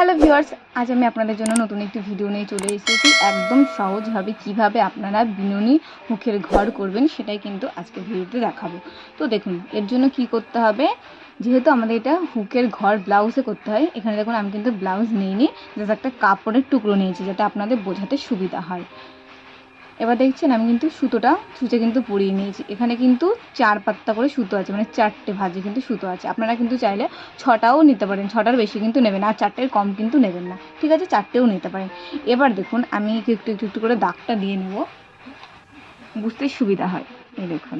Hello viewers, আজ আমি আপনাদের জন্য নতুন একটি ভিডিও নিয়ে চলে এসেছি। একদম সহজভাবে কীভাবে আপনারা বিনুনি মুখের ঘর করবেন সেটাই কিন্তু আজকে ভিডিওতে দেখাবো। তো দেখুন, এর জন্য কি করতে হবে? যেহেতু আমাদের এটা হুকের ঘর ব্লাউজে করতে হয়, এখানে দেখুন আমি কিন্তু ব্লাউজ নিইনি, জাস্ট একটা কাপড়ের টুকরো নিয়েছি যাতে আপনাদের বোঝাতে সুবিধা হয়। এবার দেখছেন আমি কিন্তু সুতোটা ছুঁচে কিন্তু পরিয়ে নিয়েছি। এখানে কিন্তু চার পাত্তা করে সুতো আছে মানে চারটে ভাজে কিন্তু সুতো আছে। আপনারা কিন্তু চাইলে ছটাও নিতে পারেন, ছটার বেশি কিন্তু নেবেন আর চারটের কম কিন্তু নেবেন না। ঠিক আছে, চারটেও নিতে পারেন। এবার দেখুন আমি একটু একটু একটু করে দাগটা দিয়ে নেব। বুঝতে সুবিধা হয়। এই দেখুন।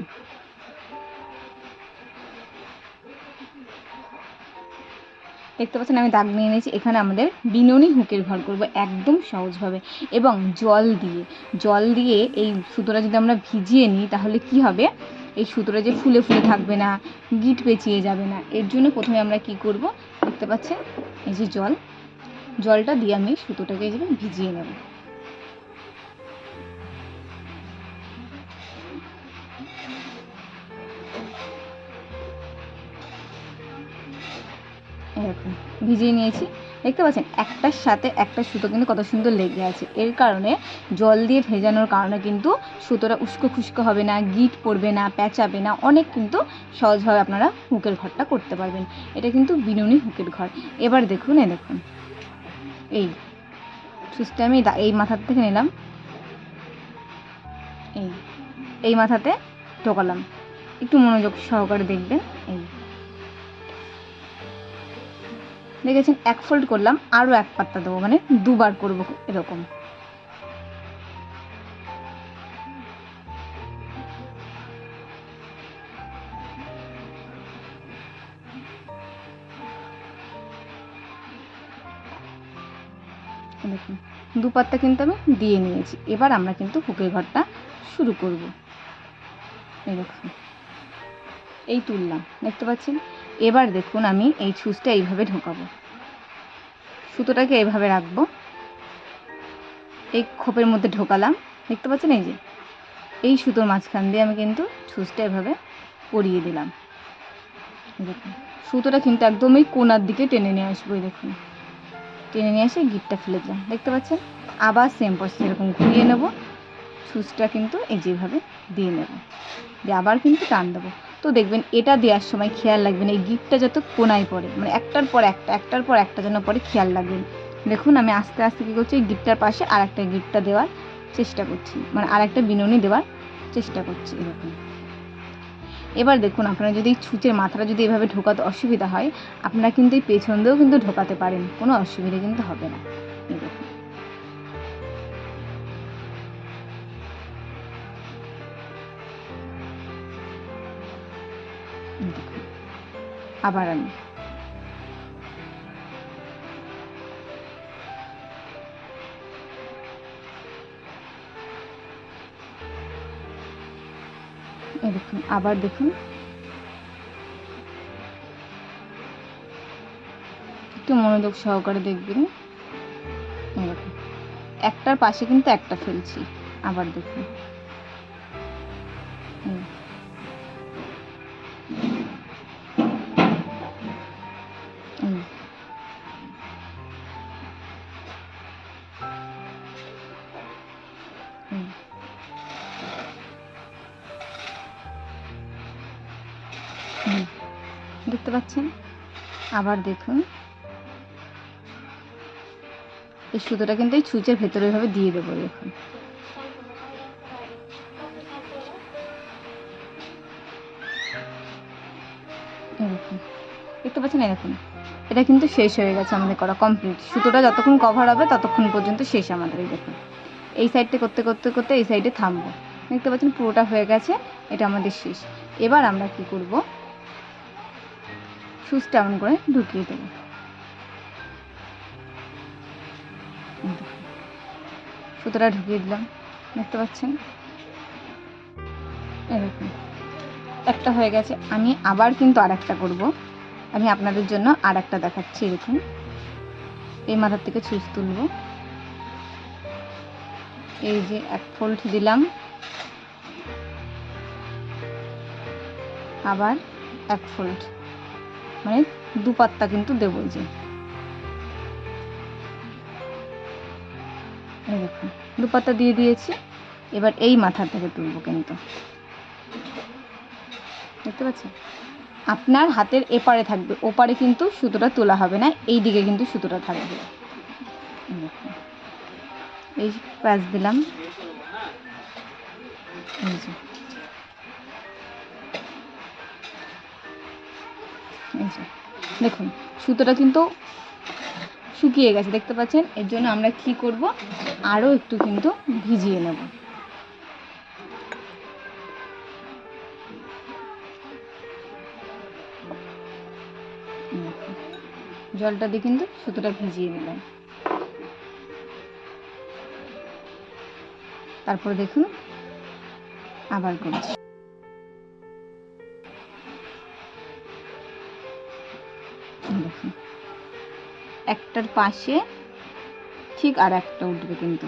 দেখতে পাচ্ছেন, আমি দাগ নিয়ে নিয়েছি। এখানে আমাদের বিনুনি হুকের ঘর করব একদম সহজভাবে এবং জল দিয়ে। জল দিয়ে এই সুতোটা যদি আমরা ভিজিয়ে নিই, তাহলে কি হবে? এই সুতোটা যে ফুলে ফুলে থাকবে না, গিট পেঁচিয়ে যাবে না। এর জন্য প্রথমে আমরা কি করব? দেখতে পাচ্ছেন, এই যে জল। জলটা দিয়ে আমি সুতোটাকে ভিজিয়ে নেব। এরকম ভিজিয়ে নিয়েছি। দেখতে পাচ্ছেন, একটার সাথে একটা সুতো কিন্তু কত সুন্দর লেগে আছে। এর কারণে জল দিয়ে ভেজানোর কারণে কিন্তু সুতোটা উস্কো খুস্কো হবে না, গিট পড়বে না, প্যাঁচাবে না। অনেক কিন্তু সহজভাবে আপনারা হুকের ঘরটা করতে পারবেন। এটা কিন্তু বিনুনি হুকের ঘর। এবার দেখুন এ দেখুন। এই সুচটা আমি এই মাথার থেকে নিলাম। এই এই মাথাতে ঢোকালাম। একটু মনোযোগ সহকারে দেখবেন। এই। দেখেছেন, এক ফোল্ড করলাম, আরও এক পাত্তা দেবো মানে দুবার করব এরকম। দেখুন, দু কিন্তু আমি দিয়ে নিয়েছি। এবার আমরা কিন্তু হুকের ঘরটা শুরু করব। দেখুন, এই তুললাম, দেখতে পাচ্ছেন? এবার দেখুন আমি এই ছুঁচটা এইভাবে ঢোকাবো। সুতোটাকে এইভাবে রাখব। এই খোপের মধ্যে ঢোকালাম। দেখতে পাচ্ছেন এই যে? এই সুতোর মাঝখান দিয়ে আমি কিন্তু ছুঁচটা এভাবে পরিয়ে দিলাম। দেখুন, সুতোটা কিন্তু একদম এই কোনার দিকে টেনে নিয়ে আসব, এই দেখুন। টেনে নিয়ে এসে গিটটা ফেলে দিলাম। দেখতে পাচ্ছেন? আবার সেম প্রসেস এরকম ঘুরিয়ে নেব। ছুঁচটা কিন্তু এই যেভাবে দিয়ে নেব। দিয়ে আবার কিন্তু টান দেবো। তো দেখবেন এটা দেওয়ার সময় খেয়াল রাখবেন, এই গিফটটা যত কোনায় পড়ে মানে একটার পর একটা, একটার পর একটা যেন পরে খেয়াল রাখবেন। দেখুন, আমি আস্তে আস্তে কী করছি, এই গিটটার পাশে আর একটা গিটটা দেওয়ার চেষ্টা করছি মানে আর একটা বিনুনি দেওয়ার চেষ্টা করছি এরকম। এবার দেখুন, আপনারা যদি ছুঁচের মাথাটা যদি এভাবে ঢোকাতে অসুবিধা হয়, আপনারা কিন্তু এই পেছন দিয়েও কিন্তু ঢোকাতে পারেন, কোনো অসুবিধা কিন্তু হবে না। আবার আমি। দেখুন, আবার দেখুন। একটু মনোযোগ সহকারে দেখবেন। দেখুন, একটার পাশে কিন্তু একটা ফেলছি। আবার দেখুন। দেখতে পাচ্ছেন? আবার দেখুন। এই সুতোটা কিন্তু এই ছুঁচের ভেতরে এভাবে দিয়ে দেবো, দেখুন। দেখতে পাচ্ছেন? দেখুন। এটা কিন্তু শেষ হয়ে গেছে আমাদের করা কমপ্লিট। সুতোটা যতক্ষণ কভার হবে ততক্ষণ পর্যন্ত শেষ আমাদের, এই দেখুন। এই সাইডটা করতে করতে করতে এই সাইডে থামবো। দেখতে পাচ্ছেন পুরোটা হয়ে গেছে, এটা আমাদের শেষ। এবার আমরা কি করব? সুচটা এমন করে ঢুকিয়ে দেবো। সুতোটা ঢুকিয়ে দিলাম, দেখতে পাচ্ছেন? এরকম। একটা হয়ে গেছে, আমি আবার কিন্তু আর একটা করব। আমি আপনাদের জন্য আর একটা দেখাচ্ছি, এরকম। এই মাথার থেকে ছুঁচ তুলবো। এই যে এক ফোল্ড দিলাম। আবার এক ফোল্ড। মানে দু পাত্তা কিন্তু দেবো যে। দেখুন দুপাতা দিয়ে দিয়েছি। এবার এই মাথা থেকে তুলবো কিন্তু। দেখতে পাচ্ছেন? আপনার হাতের এপারে থাকবে। ওপারে কিন্তু সুতোটা তোলা হবে না এই দিকে কিন্তু সুতোটা থাকবে। দেখুন। এই প্যাচ দিলাম। দেখুন, সুতোটা কিন্তু শুকিয়ে গেছে, দেখতে পাচ্ছেন? এর জন্য আমরা কি করব? আরও একটু কিন্তু ভিজিয়ে নেব। জলটা দিয়ে কিন্তু সুতোটা ভিজিয়ে নিলাম। তারপরে দেখুন আবার করছি। একটার পাশে ঠিক আর একটা উঠবে কিন্তু।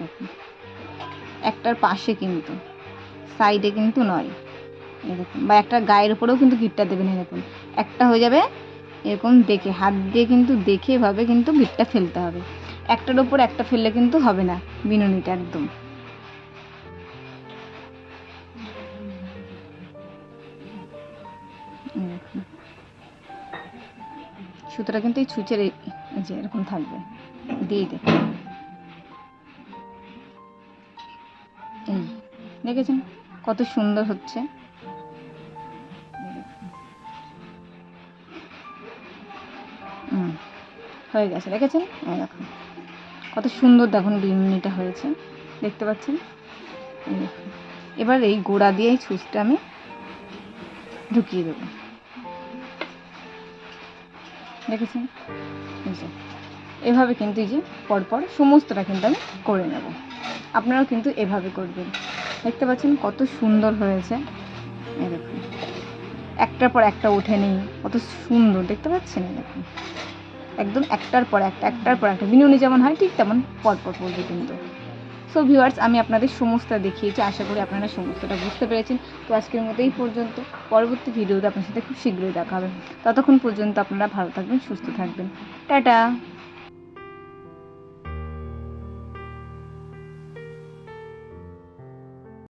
দেখুন, একটার পাশে কিন্তু, সাইডে কিন্তু নয়। এরকম বা একটা গায়ের উপরেও কিন্তু গিটটা দেবেন এরকম একটা হয়ে যাবে এরকম দেখে, হাত দিয়ে কিন্তু দেখে এভাবে কিন্তু গিটটা ফেলতে হবে। একটার ওপর একটা ফেললে কিন্তু হবে না, বিনুনিটা একদম। সুতোটা কিন্তু এই ছুঁচের এই যে এরকম থাকবে। দিয়ে দেখুন এই, দেখেছেন কত সুন্দর হচ্ছে? হয়ে গেছে, দেখেছেন? দেখুন, কত সুন্দর দেখুন বিনুনিটা হয়েছে, দেখতে পাচ্ছেন? এবার এই গোড়া দিয়ে এই ছুঁচটা আমি ঢুকিয়ে দেবো। দেখেছেন? এভাবে কিন্তু এই যে পরপর সমস্তটা কিন্তু আমি করে নেব। আপনারাও কিন্তু এভাবে করবেন। দেখতে পাচ্ছেন কত সুন্দর হয়েছে। এরকম একটার পর একটা ওঠে নেই, কত সুন্দর, দেখতে পাচ্ছেন? দেখুন, একদম একটার পর একটা, একটার পর একটা, বিনুনি যেমন হয়, ঠিক তেমন পরপর পড়বে কিন্তু। সো ভিউয়ার্স আমি আপনাদের সমস্ত দেখিয়েছি, আশা করি আপনারা সমস্তটা বুঝতে পেরেছেন। তো আজকের মতো এই পর্যন্ত। পরবর্তী ভিডিওতে আপনার সাথে খুব শীঘ্রই দেখা হবে। ততক্ষণ পর্যন্ত আপনারা ভালো থাকবেন, সুস্থ থাকবেন। টাটা!